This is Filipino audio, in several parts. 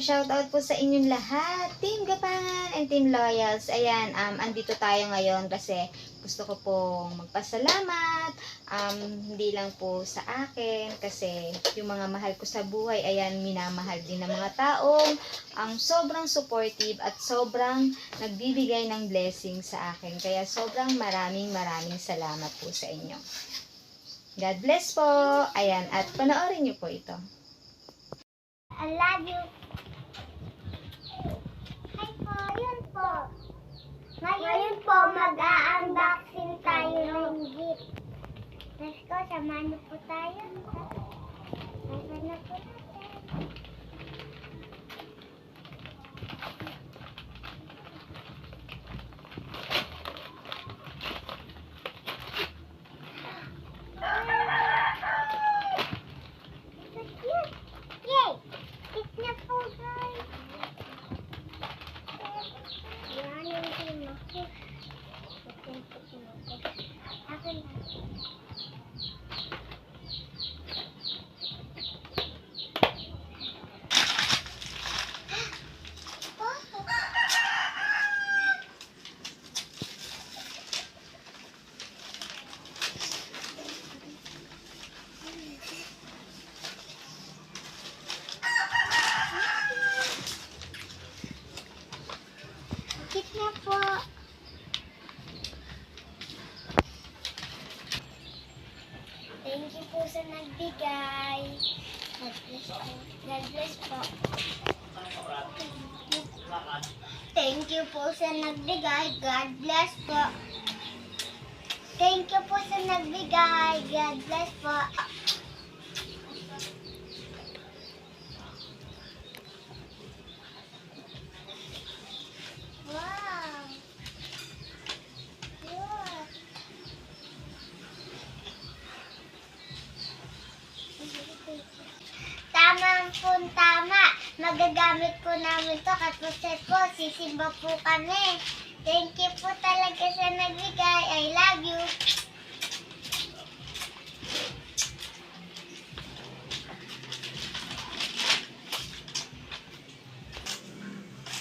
shoutout po sa inyong lahat. Team Gapangan and Team Loyals. Ayan, um, andito tayo ngayon kasi gusto ko pong magpasalamat. Um, hindi lang po sa akin kasi yung mga mahal ko sa buhay, ayan, minamahal din ng mga taong ang sobrang supportive at sobrang nagbibigay ng blessing sa akin. Kaya sobrang maraming maraming salamat po sa inyo. God bless po. Ayan, at panoorin niyo po ito. I love you. Hi po, yun po. Ngayon po, mag-a-unboxing tayo ng gift. Let's go, samahan niyo po tayo. Samahan na po natin. So cute. Yay! Kiss na po, guys. Yan yung pinaka. Ito yung pinaka. Akin na. Kiss na po. Thank you po sa nagbigay. God bless po. God bless po. Thank you po sa nagbigay. God bless po. Thank you po sa nagbigay. God bless po. Magagamit po namin to kasi po, sisimba po kami. Thank you po talaga sa nagbigay. I love you.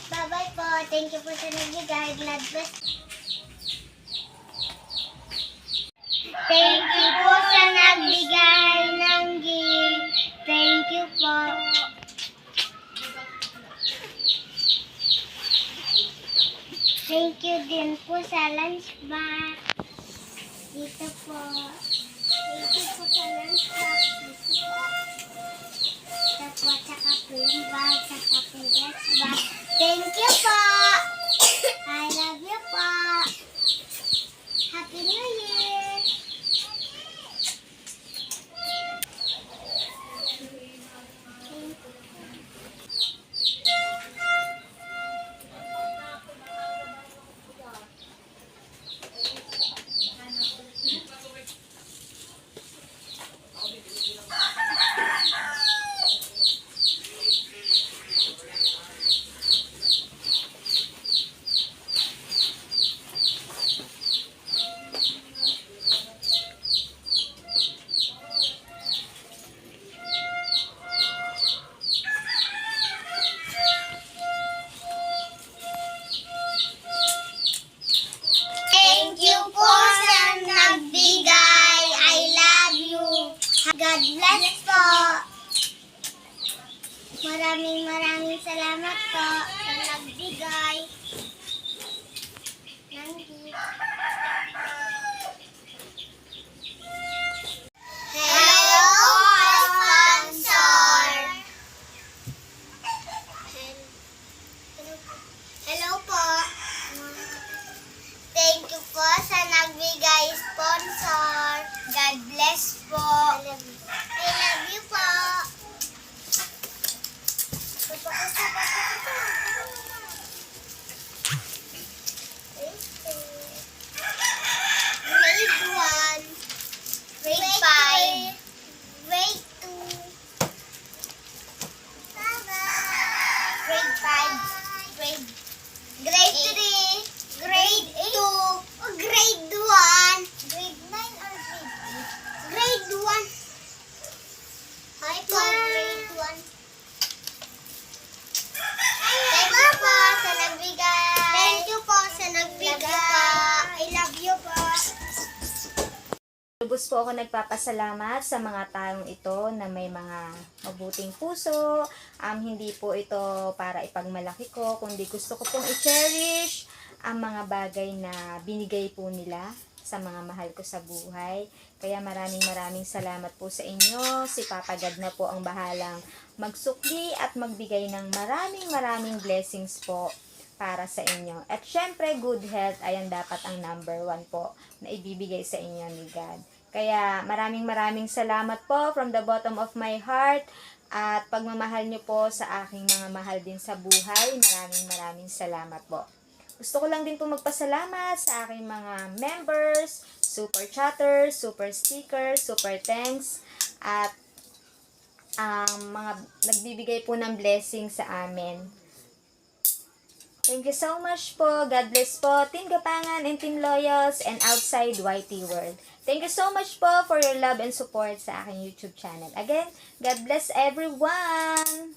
Bye-bye po. Thank you po sa nagbigay. God bless. Thank you po sa nagbigay ng gift. Thank you po. Thank you din po sa lunch box. Dito po. Thank you po sa lunch box. Dito po. Ito po, tsaka po yung bag, tsaka po yung lunch box. Thank you po. Salamat lubos po ako nagpapasalamat sa mga taong ito na may mga mabuting puso. Um, hindi po ito para ipagmalaki ko, kundi gusto ko pong i-cherish ang mga bagay na binigay po nila sa mga mahal ko sa buhay. Kaya maraming maraming salamat po sa inyo. Si Papa God na po ang bahalang magsukli at magbigay ng maraming maraming blessings po para sa inyo. At syempre, good health, ayan dapat ang number one po na ibibigay sa inyo ni God. Kaya maraming maraming salamat po from the bottom of my heart at pagmamahal nyo po sa aking mga mahal din sa buhay. Maraming maraming salamat po. Gusto ko lang din po magpasalamat sa aking mga members, super chatters, super stickers, super thanks, at ang mga nagbibigay po ng blessing sa amin. Thank you so much po. God bless po. Team Gapangan and Team Loyals and outside YT World. Thank you so much po for your love and support sa aking YouTube channel. Again, God bless everyone!